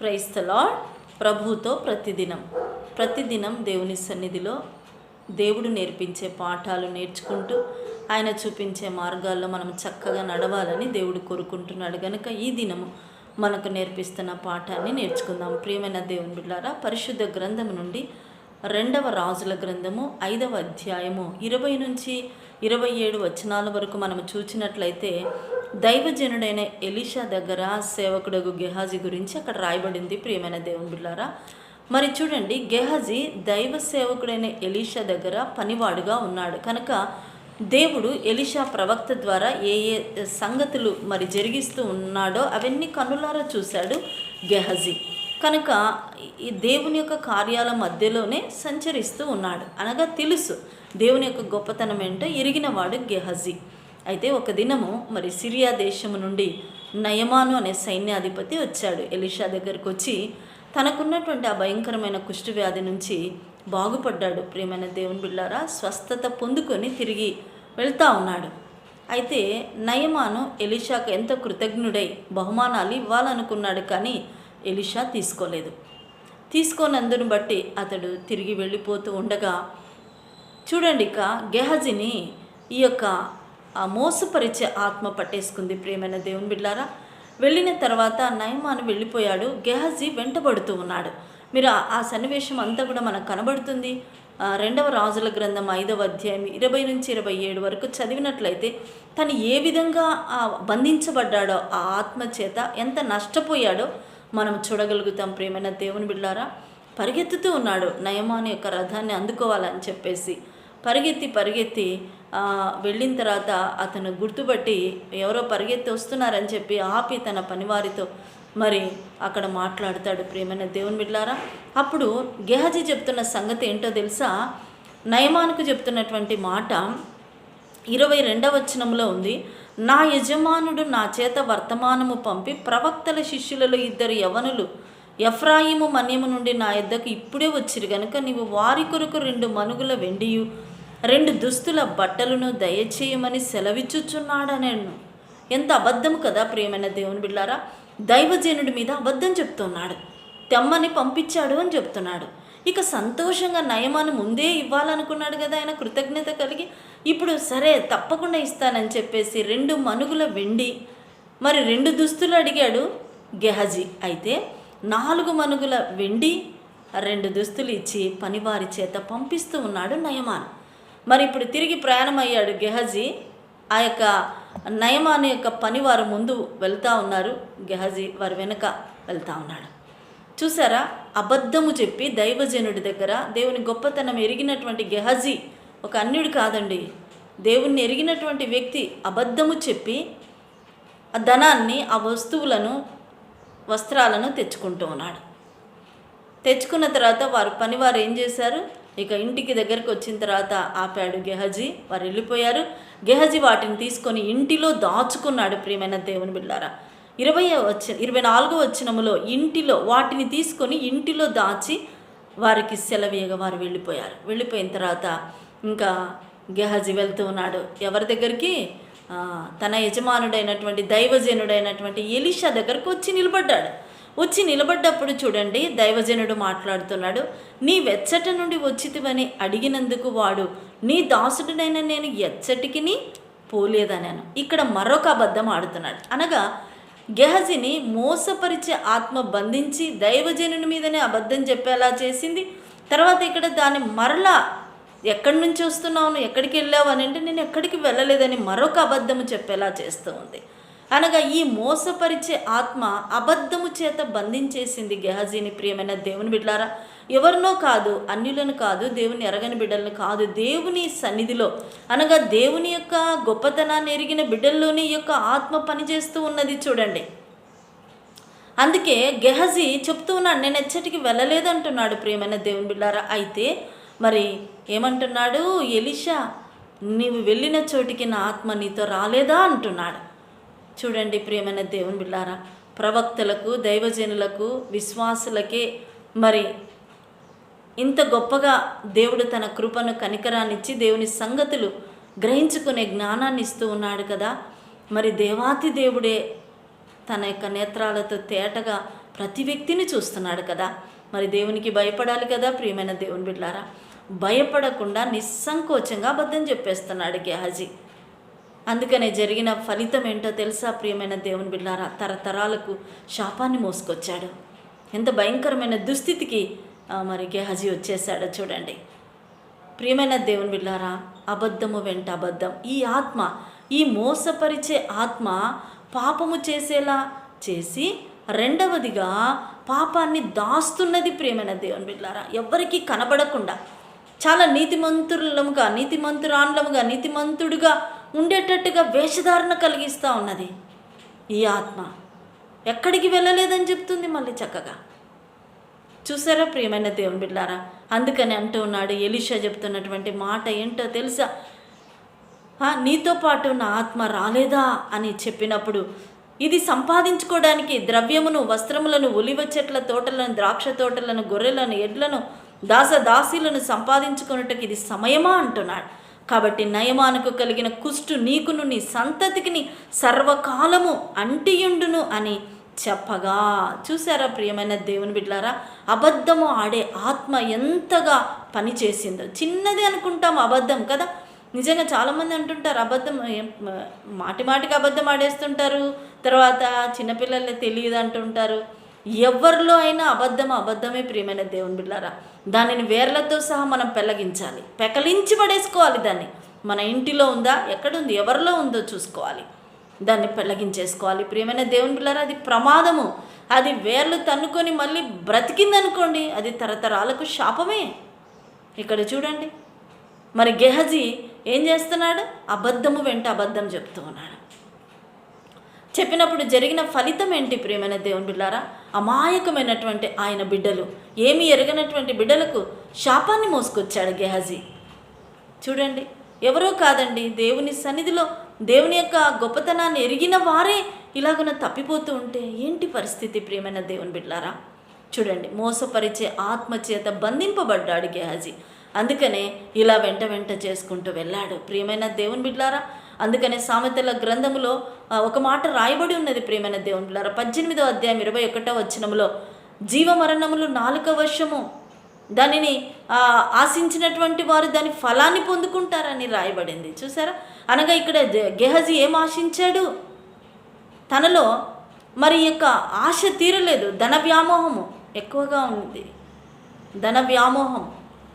క్రైస్తలా ప్రభుతో ప్రతిదినం. ప్రతిదినం దేవుని సన్నిధిలో దేవుడు నేర్పించే పాఠాలు నేర్చుకుంటూ ఆయన చూపించే మార్గాల్లో మనం చక్కగా నడవాలని దేవుడు కోరుకుంటున్నాడు. కనుక ఈ దినము మనకు నేర్పిస్తున్న పాఠాన్ని నేర్చుకుందాం. ప్రియమైన దేవుని బిడ్డారా పరిశుద్ధ గ్రంథం నుండి రెండవ రాజుల గ్రంథము ఐదవ అధ్యాయము ఇరవై నుంచి ఇరవై ఏడు వచనాల వరకు మనం చూచినట్లయితే దైవజనుడైన ఎలీషా దగ్గర సేవకుడు గెహాజీ గురించి అక్కడ రాయబడింది ప్రియమైన దేవుని బిళ్ళారా మరి చూడండి గెహాజీ దైవ సేవకుడైన ఎలీషా దగ్గర పనివాడుగా ఉన్నాడు. కనుక దేవుడు ఎలిషా ప్రవక్త ద్వారా ఏ ఏ సంగతులు మరి జరిగిస్తూ ఉన్నాడో అవన్నీ కన్నులారా చూశాడు గెహజీ. కనుక ఈ దేవుని యొక్క కార్యాల మధ్యలోనే సంచరిస్తూ ఉన్నాడు. అనగా తెలుసు దేవుని యొక్క గొప్పతనం ఏంటో ఎరిగినవాడు గెహజీ. అయితే ఒక దినము మరి సిరియా దేశము నుండి నయమాను అనే సైన్యాధిపతి వచ్చాడు. ఎలిషా దగ్గరకు వచ్చి తనకున్నటువంటి ఆ భయంకరమైన కుష్ఠవ్యాధి నుంచి బాగుపడ్డాడు. ప్రియమైన దేవుని బిళ్ళారా స్వస్థత పొందుకొని తిరిగి వెళ్తా ఉన్నాడు. అయితే నయమాను ఎలిషాకు ఎంత కృతజ్ఞుడై బహుమానాలు ఇవ్వాలనుకున్నాడు కానీ ఎలిషా తీసుకోలేదు. తీసుకోనందును బట్టి అతడు తిరిగి వెళ్ళిపోతూ ఉండగా చూడండి ఇక గెహజిని ఈ యొక్క ఆ మోసపరిచే ఆత్మ పట్టేసుకుంది ప్రియమైన దేవుని బిడ్డారా వెళ్ళిన తర్వాత నయమాను వెళ్ళిపోయాడు. గెహజీ వెంటబడుతూ ఉన్నాడు. మీరు ఆ- సన్నివేశం అంతా కూడా మనకు కనబడుతుంది. రెండవ రాజుల గ్రంథం ఐదవ అధ్యాయం ఇరవై నుంచి ఇరవై ఏడు వరకు చదివినట్లయితే తను ఏ విధంగా బంధించబడ్డాడో ఆ ఆత్మ చేత ఎంత నష్టపోయాడో మనం చూడగలుగుతాం ప్రేమైన దేవుని బిళ్ళారా పరిగెత్తుతూ ఉన్నాడు నయమాని యొక్క రథాన్ని అందుకోవాలని చెప్పేసి. పరిగెత్తి పరిగెత్తి వెళ్ళిన తర్వాత అతను గుర్తుపట్టి ఎవరో పరిగెత్తి వస్తున్నారని చెప్పి ఆపి తన పనివారితో మరి అక్కడ మాట్లాడతాడు ప్రేమైన దేవుని బిడ్లారా. అప్పుడు గెహజీ చెప్తున్న సంగతి ఏంటో తెలుసా? నయమానుకు చెప్తున్నటువంటి మాట ఇరవై రెండవ వచనంలో ఉంది. నా యజమానుడు నా చేత వర్తమానము పంపి ప్రవక్తల శిష్యులలో ఇద్దరు యవనులు ఎఫ్రాయిము మన్యము నుండి నా ఇద్దకు ఇప్పుడే వచ్చిరు. గనుక నీవు వారి కొరకు రెండు మనుగుల వెండియు రెండు దుస్తుల బట్టలను దయచేయమని సెలవిచ్చుచున్నాడనేను ఎంత అబద్ధము కదా ప్రియమైన దేవుని బిళ్ళారా దైవజనుడి మీద అబద్ధం చెప్తున్నాడు. తెమ్మని పంపించాడు అని చెప్తున్నాడు. ఇక సంతోషంగా నయమాను ముందే ఇవ్వాలనుకున్నాడు కదా ఆయన కృతజ్ఞత కలిగి. ఇప్పుడు సరే తప్పకుండా ఇస్తానని చెప్పేసి రెండు మనుగుల వెండి మరి రెండు దుస్తులు అడిగాడు గెహజీ. అయితే నాలుగు మనుగుల వెండి రెండు దుస్తులు ఇచ్చి పనివారి చేత పంపిస్తూ ఉన్నాడు నయమాన్. మరి ఇప్పుడు తిరిగి ప్రయాణం అయ్యాడు గెహజీ. ఆ యొక్క నయమాన్ యొక్క పని వారు ముందు వెళ్తూ ఉన్నారు. గెహజీ వారి వెనుక వెళ్తూ ఉన్నాడు. చూసారా? అబద్ధము చెప్పి దైవజనుడి దగ్గర దేవుని గొప్పతనం ఎరిగినటువంటి గెహజీ ఒక అన్యుడు కాదండి. దేవుణ్ణి ఎరిగినటువంటి వ్యక్తి అబద్ధము చెప్పి ఆ ధనాన్ని ఆ వస్తువులను వస్త్రాలను తెచ్చుకుంటూ ఉన్నాడు. తెచ్చుకున్న తర్వాత వారు పనివారు ఏం చేశారు? ఇక ఇంటికి దగ్గరకు వచ్చిన తర్వాత ఆపాడు గెహజీ. వారు వెళ్ళిపోయారు గెహజీ వాటిని తీసుకొని ఇంటిలో దాచుకున్నాడు ప్రియమైన దేవుని బిళ్ళారా. ఇరవై వచ్చి ఇరవై నాలుగో వచ్చినములో ఇంటిలో వాటిని తీసుకొని ఇంటిలో దాచి వారికి సెలవీయగా వారు వెళ్ళిపోయారు. వెళ్ళిపోయిన తర్వాత ఇంకా గెహజీ వెళ్తూ ఉన్నాడు. ఎవరి దగ్గరికి? తన యజమానుడైనటువంటి దైవజనుడైనటువంటి ఎలిషా దగ్గరకు వచ్చి నిలబడ్డాడు. వచ్చి నిలబడ్డప్పుడు చూడండి దైవజనుడు మాట్లాడుతున్నాడు నీ వెచ్చట నుండి వచ్చితివని అడిగినందుకు వాడు నీ దాసుడినైన నేను ఎచ్చటికి పోలేదన్నాను ఇక్కడ మరొక అబద్ధం ఆడుతున్నాడు. అనగా గెహజిని మోసపరిచే ఆత్మ బంధించి దైవజనుని మీదనే అబద్ధం చెప్పేలా చేసింది. తర్వాత ఇక్కడ దాన్ని మరలా ఎక్కడి నుంచి వస్తున్నావు? ఎక్కడికి వెళ్ళావు? అని అంటే నేను ఎక్కడికి వెళ్ళలేదని మరొక అబద్ధము చెప్పేలా చేస్తూ ఉంది. అనగా ఈ మోసపరిచే ఆత్మ అబద్ధము చేత బంధించేసింది గెహజీని. ప్రియమైన దేవుని బిడ్డారా ఎవరినో కాదు అన్యులను కాదు దేవుని ఎరగని బిడ్డలను కాదు దేవుని సన్నిధిలో అనగా దేవుని యొక్క గొప్పతనాన్ని ఎరిగిన బిడ్డల్లోని యొక్క ఆత్మ పనిచేస్తూ ఉన్నది చూడండి. అందుకే గెహజీ చెప్తూ ఉన్నాడు నేను ఎచ్చటికి వెళ్ళలేదు అంటున్నాడు ప్రియమైన దేవుని బిడ్డారా అయితే మరి ఏమంటున్నాడు? ఎలిషా నీవు వెళ్ళిన చోటికి నా ఆత్మ నీతో రాలేదా? అంటున్నాడు. చూడండి ప్రియమైన దేవుని బిళ్ళారా ప్రవక్తలకు దైవజనులకు విశ్వాసులకే మరి ఇంత గొప్పగా దేవుడు తన కృపను కనికరాన్నిచ్చి దేవుని సంగతులు గ్రహించుకునే జ్ఞానాన్ని ఇస్తూ ఉన్నాడు కదా. మరి దేవాతి దేవుడే తన యొక్క నేత్రాలతో తేటగా ప్రతి వ్యక్తిని చూస్తున్నాడు కదా. మరి దేవునికి భయపడాలి కదా ప్రియమైన దేవుని బిడ్డారా. భయపడకుండా నిస్సంకోచంగా అబద్ధం చెప్పేస్తున్నాడు గెహాజీ. అందుకనే జరిగిన ఫలితం ఏంటో తెలుసా ప్రియమైన దేవుని బిడ్డారా? తరతరాలకు శాపాన్ని మోసుకొచ్చాడు. ఎంత భయంకరమైన దుస్థితికి మరి గెహజీ వచ్చేసాడో చూడండి. ప్రియమైన దేవుని బిడ్డారా అబద్ధము వెంట అబద్ధం. ఈ ఆత్మ ఈ మోసపరిచే ఆత్మ పాపము చేసేలా చేసి రెండవదిగా పాపాన్ని దాస్తున్నది ప్రియమైన దేవుని బిడ్డారా. ఎవ్వరికీ కనబడకుండా చాలా నీతిమంతులముగా నీతిమంతురాన్లముగా నీతిమంతుడుగా ఉండేటట్టుగా వేషధారణ కలిగిస్తూ ఉన్నది ఈ ఆత్మ. ఎక్కడికి వెళ్ళలేదని చెప్తుంది మళ్ళీ చక్కగా. చూసారా ప్రియమైన దేవుని బిడ్డారా? అందుకని అంటూ ఉన్నాడు ఎలిషా చెప్తున్నటువంటి మాట ఏంటో తెలుసా? ఆ, నీతో పాటు నా ఆత్మ రాలేదా అని చెప్పినప్పుడు ఇది సంపాదించుకోవడానికి ద్రవ్యమును వస్త్రములను ఉలివ చెట్ల తోటలను ద్రాక్ష తోటలను గొర్రెలను ఎడ్లను దాస దాసీలను సంపాదించుకొనుటకు ఇది సమయమా అంటున్నాడు. కాబట్టి నయమానకు కలిగిన కుష్టు నీకును నీ సంతతికిని సర్వకాలము అంటియుండును అని చెప్పగా. చూసారా ప్రియమైన దేవుని బిడ్డారా అబద్ధము ఆడే ఆత్మ ఎంతగా పనిచేసిందో. చిన్నది అనుకుంటాం అబద్ధం కదా? నిజంగా చాలామంది అంటుంటారు అబద్ధం మాటి మాటికి అబద్ధం ఆడేస్తుంటారు తర్వాత చిన్నపిల్లల్ని తెలియదు అంటుంటారు. ఎవరిలో అయినా అబద్ధం అబద్ధమే ప్రియమైన దేవుని బిళ్ళారా దానిని వేర్లతో సహా మనం పెళ్ళగించాలి పెకలించి పడేసుకోవాలి దాన్ని. మన ఇంటిలో ఉందా ఎక్కడుంది ఎవరిలో ఉందో చూసుకోవాలి. దాన్ని పెళ్ళగించేసుకోవాలి ప్రియమైన దేవుని బిళ్ళారా అది ప్రమాదము. అది వేర్లు తన్నుకొని మళ్ళీ బ్రతికిందనుకోండి అది తరతరాలకు శాపమే. ఇక్కడ చూడండి. మరి గెహజీ ఏం చేస్తున్నాడు? అబద్ధము వెంట అబద్ధం చెప్తూ ఉన్నాడు. చెప్పినప్పుడు జరిగిన ఫలితం ఏంటి ప్రియమైన దేవుని బిళ్ళారా అమాయకమైనటువంటి ఆయన బిడ్డలు. ఏమి ఎరగనటువంటి బిడ్డలకు శాపాన్ని మోసుకొచ్చాడు గెహజీ. చూడండి ఎవరో కాదండి దేవుని సన్నిధిలో దేవుని యొక్క గొప్పతనాన్ని ఎరిగిన వారే ఇలాగున తప్పిపోతూ ఉంటే ఏంటి పరిస్థితి ప్రియమైన దేవుని బిడ్లారా చూడండి మోసపరిచే ఆత్మచేత బంధింపబడ్డాడు గెహాజీ. అందుకనే ఇలా వెంట వెంట చేసుకుంటూ వెళ్ళాడు. ప్రియమైన దేవుని బిడ్లారా అందుకనే సామెతల గ్రంథములో ఒక మాట రాయబడి ఉన్నది ప్రేమైన దేవుని పద్దెనిమిదో అధ్యాయం ఇరవై ఒకటో వచనములో జీవమరణములు నాలుక వర్షము దానిని ఆశించినటువంటి వారు దాని ఫలాన్ని పొందుకుంటారని రాయబడింది. చూసారా? అనగా ఇక్కడ గెహజీ ఏం ఆశించాడు? తనలో మరి యొక్క ఆశ తీరలేదు ధన వ్యామోహము ఎక్కువగా ఉంది ధన వ్యామోహం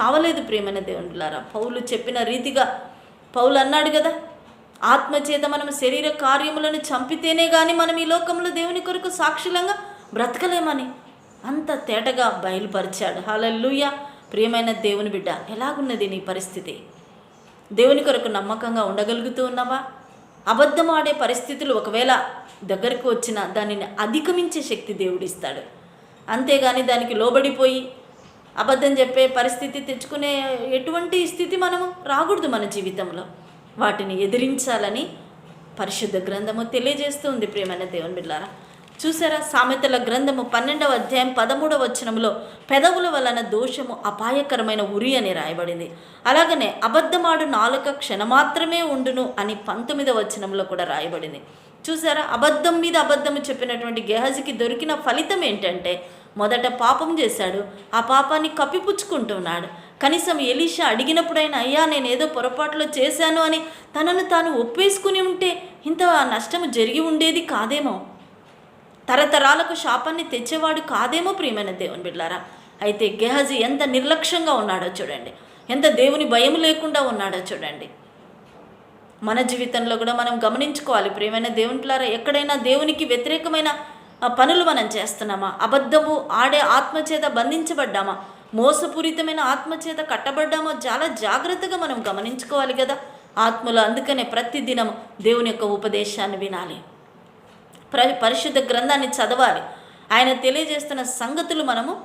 చావలేదు ప్రేమైన దేవునిలారా. పౌలు చెప్పిన రీతిగా పౌలు అన్నాడు కదా ఆత్మచేత మనం శరీర కార్యములను చంపితేనే కానీ మనం ఈ లోకంలో దేవుని కొరకు సాక్షులంగా బ్రతకలేమని అంత తేటగా బయలుపరిచాడు. హల్లెలూయా. ప్రియమైన దేవుని బిడ్డ ఎలాగున్నది నీ పరిస్థితి? దేవుని కొరకు నమ్మకంగా ఉండగలుగుతూ ఉన్నావా? అబద్ధం ఆడే పరిస్థితులు ఒకవేళ దగ్గరకు వచ్చిన దానిని అధిగమించే శక్తి దేవుడిస్తాడు. అంతేగాని దానికి లోబడిపోయి అబద్ధం చెప్పే పరిస్థితి తెచ్చుకునే ఎటువంటి స్థితి మనము రాకూడదు మన జీవితంలో. వాటిని ఎదిరించాలని పరిశుద్ధ గ్రంథము తెలియజేస్తుంది ప్రియమైన దేవుని బిడ్డారా. చూసారా? సామెతల గ్రంథము పన్నెండవ అధ్యాయం పదమూడవ వచనంలో పెదవుల వలన దోషము అపాయకరమైన ఉరి అని రాయబడింది. అలాగనే అబద్ధమాడు నాలుక క్షణమాత్రమే ఉండును అని పంతొమ్మిదవ వచనంలో కూడా రాయబడింది. చూసారా? అబద్ధం మీద అబద్ధము చెప్పినటువంటి గెహజీకి దొరికిన ఫలితం ఏంటంటే మొదట పాపం చేశాడు ఆ పాపాన్ని కప్పిపుచ్చుకుంటున్నాడు. కనీసం ఎలీషా అడిగినప్పుడైనా అయ్యా నేను ఏదో పొరపాట్లో చేశాను అని తనను తాను ఒప్పేసుకుని ఉంటే ఇంత నష్టము జరిగి ఉండేది కాదేమో. తరతరాలకు శాపాన్ని తెచ్చేవాడు కాదేమో ప్రియమైన దేవుని బిడ్డారా అయితే గెహజీ ఎంత నిర్లక్ష్యంగా ఉన్నాడో చూడండి. ఎంత దేవుని భయం లేకుండా ఉన్నాడో చూడండి. మన జీవితంలో కూడా మనం గమనించుకోవాలి. ప్రియమైన దేవుని పిల్లారా ఎక్కడైనా దేవునికి వ్యతిరేకమైన పనులు మనం చేస్తున్నామా? అబద్ధము ఆడే ఆత్మచేత బంధించబడ్డామా? మోసపూరితమైన ఆత్మచేత కట్టబడ్డామో చాలా జాగ్రత్తగా మనం గమనించుకోవాలి కదా. ఆత్మలో అందుకనే ప్రతిదినం దేవుని యొక్క ఉపదేశాన్ని వినాలి. ప్ర పరిశుద్ధ గ్రంథాన్ని చదవాలి. ఆయన తెలియజేస్తున్న సంగతులు మనము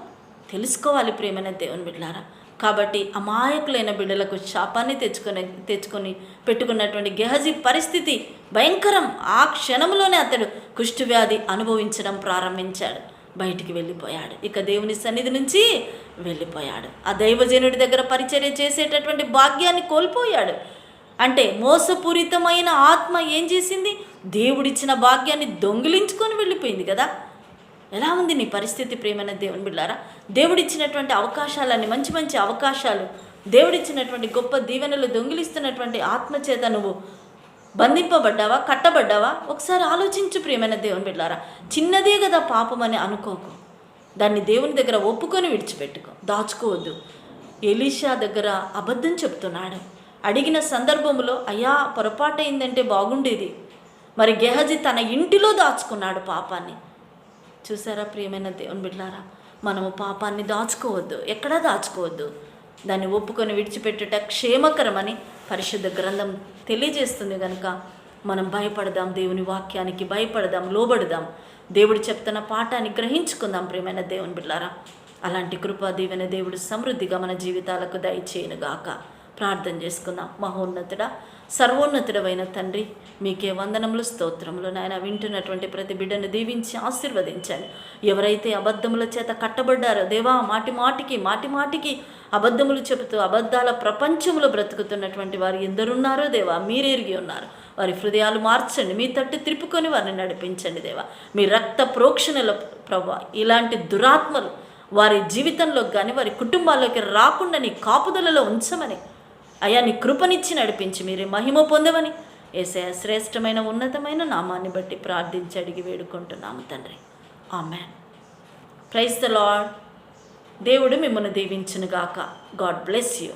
తెలుసుకోవాలి ప్రేమైన దేవుని బిడ్డలారా. కాబట్టి అమాయకులైన బిడ్డలకు శాపాన్ని తెచ్చుకొని తెచ్చుకొని పెట్టుకున్నటువంటి గెహజీ పరిస్థితి భయంకరం. ఆ క్షణంలోనే అతడు కుష్ఠవ్యాధి అనుభవించడం ప్రారంభించాడు. బయటికి వెళ్ళిపోయాడు. ఇక దేవుని సన్నిధి నుంచి వెళ్ళిపోయాడు. ఆ దైవజనుడి దగ్గర పరిచర్య చేసేటటువంటి భాగ్యాన్ని కోల్పోయాడు. అంటే మోసపూరితమైన ఆత్మ ఏం చేసింది? దేవుడిచ్చిన భాగ్యాన్ని దొంగిలించుకొని వెళ్ళిపోయింది కదా? ఎలా ఉంది నీ పరిస్థితి ప్రేమైన దేవుని బిళ్ళారా దేవుడిచ్చినటువంటి అవకాశాలన్నీ మంచి మంచి అవకాశాలు దేవుడిచ్చినటువంటి గొప్ప దీవెనలు దొంగిలిస్తున్నటువంటి ఆత్మచేత నువ్వు బంధింపబడ్డావా? కట్టబడ్డావా? ఒకసారి ఆలోచించు ప్రియమైన దేవుని బిడ్డారా చిన్నదే కదా పాపం అని అనుకోకు. దాన్ని దేవుని దగ్గర ఒప్పుకొని విడిచిపెట్టుకో. దాచుకోవద్దు. ఎలీషా దగ్గర అబద్ధం చెప్తున్నాడు. అడిగిన సందర్భంలో అయ్యా పొరపాటైందంటే బాగుండేది. మరి గెహజీ తన ఇంటిలో దాచుకున్నాడు పాపాన్ని. చూసారా ప్రియమైన దేవుని బిడ్డారా మనము పాపాన్ని దాచుకోవద్దు. ఎక్కడా దాచుకోవద్దు. దాన్ని ఒప్పుకొని విడిచిపెట్టుట క్షేమకరమని పరిశుద్ధ గ్రంథం తెలియజేస్తుంది కనుక మనం భయపడదాం దేవుని వాక్యానికి భయపడదాం లోబడదాం. దేవుడు చెప్తున్న పాఠాన్ని గ్రహించుకుందాం ప్రేమైన దేవుని బిడ్డారా అలాంటి కృపా దీవెన దేవుడు సమృద్ధిగా మన జీవితాలకు దయచేయనుగాక. ప్రార్థన చేసుకుందాం. మహోన్నతుడా సర్వోన్నతుడమైన తండ్రి మీకే వందనములు స్తోత్రములు నాయన. వింటున్నటువంటి ప్రతి బిడ్డను దీవించి ఆశీర్వదించండి. ఎవరైతే అబద్ధముల చేత కట్టబడ్డారో దేవా మాటి మాటికి మాటి మాటికి అబద్ధములు చెబుతూ అబద్ధాల ప్రపంచంలో బ్రతుకుతున్నటువంటి వారు ఎందరున్నారో దేవా మీరెరిగి ఉన్నారు. వారి హృదయాలు మార్చండి మీ తట్టు త్రిప్పుకొని వారిని నడిపించండి దేవా. మీ రక్త ప్రోక్షణల ప్రభా ఇలాంటి దురాత్మలు వారి జీవితంలోకి కానీ వారి కుటుంబాల్లోకి రాకుండా నీ కాపుదలలో ఉంచమని అయా నీ కృపనిచ్చి నడిపించి మీరే మహిమ పొందవని ఏసే శ్రేష్టమైన ఉన్నతమైన నామాన్ని బట్టి ప్రార్థించి అడిగి వేడుకుంటున్నాము తండ్రి. ఆమె ప్రైజ్ ద లాడ్ దేవుడు మిమ్మల్ని దీవించునుగాక. God bless you.